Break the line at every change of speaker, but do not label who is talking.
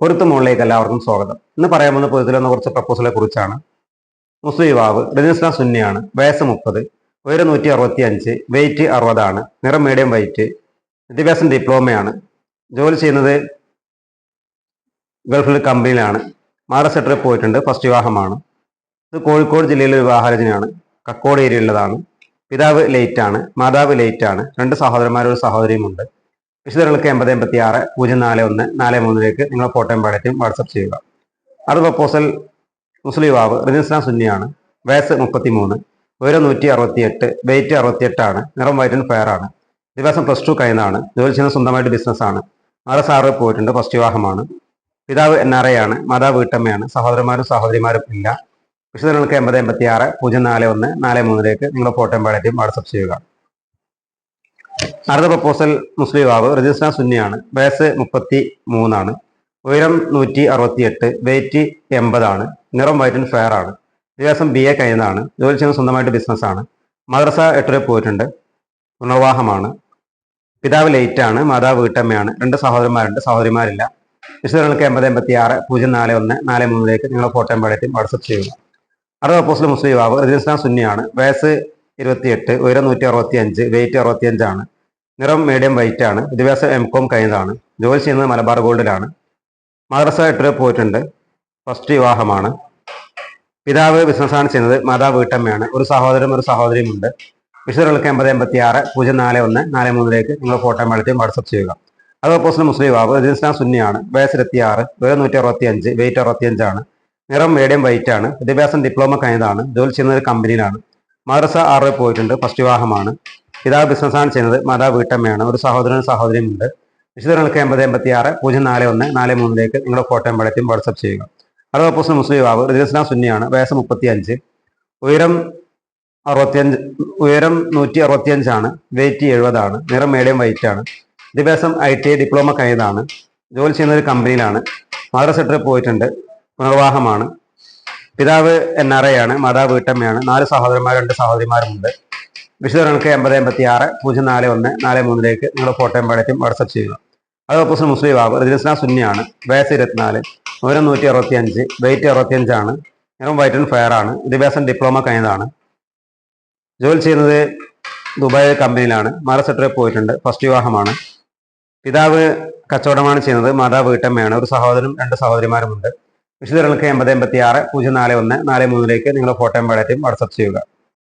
പൊരുത്ത മുകളിലേക്ക് എല്ലാവർക്കും സ്വാഗതം. ഇന്ന് പറയാൻ പോകുന്ന പൊരുത്തിൽ വന്ന കുറച്ച് പ്രപ്പോസലെ കുറിച്ചാണ്. മുസ്ലിം യുവാവ് രജിസ്ട്രാൻ സുന്നിയാണ് വയസ്സ് മുപ്പത് ഉയരം നൂറ്റി അറുപത്തി അഞ്ച് വെയിറ്റ് അറുപതാണ് നിറം മീഡിയം വൈറ്റ് വിദ്യാഭ്യാസം ഡിപ്ലോമയാണ് ജോലി ചെയ്യുന്നത് ഗൾഫിൽ കമ്പനിയിലാണ് മഹാരാഷ്ട്രയിൽ പോയിട്ടുണ്ട് ഫസ്റ്റ് വിവാഹമാണ്. ഇത് കോഴിക്കോട് ജില്ലയിലെ വിവാഹരചനയാണ് കക്കോട് ഏരിയയിലുള്ളതാണ് പിതാവ് ലേറ്റാണ് മാതാവ് ലേറ്റാണ് രണ്ട് സഹോദരന്മാരൊരു സഹോദരിയുമുണ്ട് വിശദങ്ങൾക്ക് എൺപത് എൺപത്തി ആറ് പൂജ്യം നാല് ഒന്ന് നാല് മൂന്നിലേക്ക് നിങ്ങൾ ഫോട്ടോയും പാടത്തും വാട്സപ്പ് ചെയ്യുക. അടുത്ത പ്രപ്പോസൽ മുസ്ലിം യുവാവ് റിജിസ്ലാം സുന്നിയാണ്. വയസ്സ് മുപ്പത്തി മൂന്ന് ഉയരം നൂറ്റി അറുപത്തി എട്ട് വെയിറ്റ് അറുപത്തിയെട്ടാണ് നിറം വൈറ്റ് ആൻഡ് ഫെയർ ആണ്. വിദ്യാഭ്യാസം പ്ലസ് ടു കഴിയുന്നതാണ്. ജോലി ചെയ്യുന്ന സ്വന്തമായിട്ട് ബിസിനസ്സാണ് ആറ് സാറ് പോയിട്ടുണ്ട് ഫസ്റ്റ് വിവാഹമാണ്. പിതാവ് എൻ ആർ ഐ ആണ് മാതാവ് വീട്ടമ്മയാണ് സഹോദരന്മാരും സഹോദരിമാരും ഇല്ല. വിശുദ്ധങ്ങൾക്ക് എൺപത് എൺപത്തി ആറ് പൂജ്യം നാല് ഒന്ന് നാല് മൂന്നിലേക്ക് നിങ്ങളുടെ ഫോട്ടോയും പാടറ്റും വാട്സപ്പ് ചെയ്യുക. അടുത്ത പ്രപ്പോസൽ മുസ്ലിം യുവാവ് രജിസ്ട്രാൻ സുന്നിയാണ്. വയസ്സ് മുപ്പത്തി മൂന്നാണ് ഉയരം നൂറ്റി അറുപത്തി എട്ട് വെയിറ്റ് എൺപതാണ്. നിറം വൈറ്റ് ഫെയർ ആണ്. വിദ്യാഭ്യാസം ബി എ കഴിഞ്ഞതാണ്. ജോലി ചെയ്യുന്ന സ്വന്തമായിട്ട് ബിസിനസ്സാണ് മദ്രസ എട്ട് വരെ പോയിട്ടുണ്ട്. പുനർവാഹമാണ് പിതാവ് ലേറ്റ് ആണ്. മാതാവ് വീട്ടമ്മയാണ്. രണ്ട് സഹോദരന്മാരുണ്ട് സഹോദരിമാരില്ല. വിശദങ്ങൾക്ക് എൺപത് എൺപത്തി ആറ് പൂജ്യം നാല് ഒന്ന് നാല് മൂന്നിലേക്ക് നിങ്ങളുടെ ഫോട്ടോ പാടറ്റും വാട്സപ്പ് ചെയ്യുക അടുത്ത പ്രപ്പോസൽ മുസ്ലിം യുവാവ് രജിസ്ട്രാൻ സുന്നിയാണ്. വയസ്സ് ഇരുപത്തിയെട്ട് ഉയരം നൂറ്റി അറുപത്തി അഞ്ച് വെയിറ്റ് അറുപത്തി അഞ്ചാണ് നിറം മീഡിയം വൈറ്റ് ആണ്. വിദ്യാഭ്യാസം എം കോം കഴിഞ്ഞതാണ്. ജോലി ചെയ്യുന്നത് മലബാർ ഗോൾഡിലാണ് മദ്രസ എട്ടിൽ പോയിട്ടുണ്ട്. ഫസ്റ്റ് വിവാഹമാണ്. പിതാവ് ബിസിനസ്സാണ് ചെയ്യുന്നത്. മാതാവ് വീട്ടമ്മയാണ്. ഒരു സഹോദരനും ഒരു സഹോദരിയും ഉണ്ട്. വിശദങ്ങൾക്ക് എൺപത് എൺപത്തി ആറ് പൂജ്യം നാല് ഒന്ന് നാല് മൂന്നിലേക്ക് നിങ്ങൾ ഫോട്ടോ മേളത്തെയും വാട്സപ്പ് ചെയ്യുക. അത് ഓപ്പോസിറ്റ് മുസ്ലിം യുവാവ് രജിസ്ട്രാൻ സുന്നിയാണ്. വയസ്സ് ഇരുപത്തി ആറ് ഉയരം നൂറ്റി അറുപത്തി അഞ്ച് വെയിറ്റ് അറുപത്തി അഞ്ചാണ് നിറം മീഡിയം വൈറ്റ് ആണ്. വിദ്യാഭ്യാസം ഡിപ്ലോമ കഴിഞ്ഞതാണ്. ജോലി ചെയ്യുന്ന ഒരു കമ്പനിയിലാണ് മദ്രസ ആറ് പോയിട്ടുണ്ട്. ഫസ്റ്റ് വിവാഹമാണ്. പിതാവ് ബിസിനസ്സാണ് ചെയ്യുന്നത്. മാതാവ് വീട്ടമ്മയാണ്. ഒരു സഹോദരനും സഹോദരിയും ഉണ്ട് വിശദങ്ങൾക്ക് എൺപത് എൺപത്തി ആറ് പൂജ്യം നാല് ഒന്ന് നാല് മൂന്നിലേക്ക് നിങ്ങളുടെ ഫോട്ടോയും പടറ്റും വാട്സപ്പ് ചെയ്യുക. അറുപത് ഓപ്പോസിറ്റ് മുസ്ലിം യുവാവ് രജിസ്ട്രാൻ സുന്നിയാണ് വയസ്സ് മുപ്പത്തി അഞ്ച് ഉയരം അറുപത്തിയഞ്ച് ഉയരം നൂറ്റി അറുപത്തിയഞ്ചാണ് വെയിറ്റ് എഴുപതാണ് നിറം മീഡിയം വൈറ്റ് ആണ്. വിദ്യാഭ്യാസം ഐ ടി ഐ ഡിപ്ലോമ കഴിഞ്ഞതാണ്. ജോലി ചെയ്യുന്ന ഒരു കമ്പനിയിലാണ്. മദ്രസ സെക്ടറിൽ പോയിട്ടുണ്ട്. പുനർവാഹമാണ് പിതാവ് എൻ ആർ ഐ ആണ് മാതാവ് വീട്ടമ്മയാണ്. നാല് സഹോദരന്മാർ രണ്ട് സഹോദരിമാരുമുണ്ട്. വിശദങ്ങൾക്ക് എൺപത് എൺപത്തി ആറ് പൂജ്യം നാല് ഒന്ന് നാല് മൂന്നിലേക്ക് നിങ്ങളുടെ ഫോട്ടോയും പഴയത്തും വാട്സപ്പ് ചെയ്യുക. അത് ഓപ്പോസിറ്റ് മുസ്ലിം ആകും. രജിസ്ട്രാൻ സുന്നിയാണ്. വയസ്സ് ഇരുപത്തിനാല് ഉയരം നൂറ്റി അറുപത്തി അഞ്ച് വെയിറ്റ് അറുപത്തി അഞ്ചാണ് നിറം വൈറ്റ് ആൻഡ് ഫെയർ ആണ്. വിദ്യാഭ്യാസം ഡിപ്ലോമ കഴിഞ്ഞതാണ്. ജോലി ചെയ്യുന്നത് ദുബായ് കമ്പനിയിലാണ്. മാറ സെക്ടറിൽ പോയിട്ടുണ്ട്. ഫസ്റ്റ് വിവാഹമാണ്. പിതാവ് കച്ചവടമാണ് ചെയ്യുന്നത്. മാതാവ് വീട്ടമ്മയാണ്. ഒരു സഹോദരനും രണ്ട് സഹോദരിമാരുമുണ്ട്. വിശദങ്ങൾക്ക് എൺപത് എൺപത്തി ആറ് പൂജ്യം നാല് ഒന്ന് നാല് മൂന്നിലേക്ക് നിങ്ങളുടെ ഫോട്ടോയും പടറ്റും വാട്സപ്പ് ചെയ്യുക.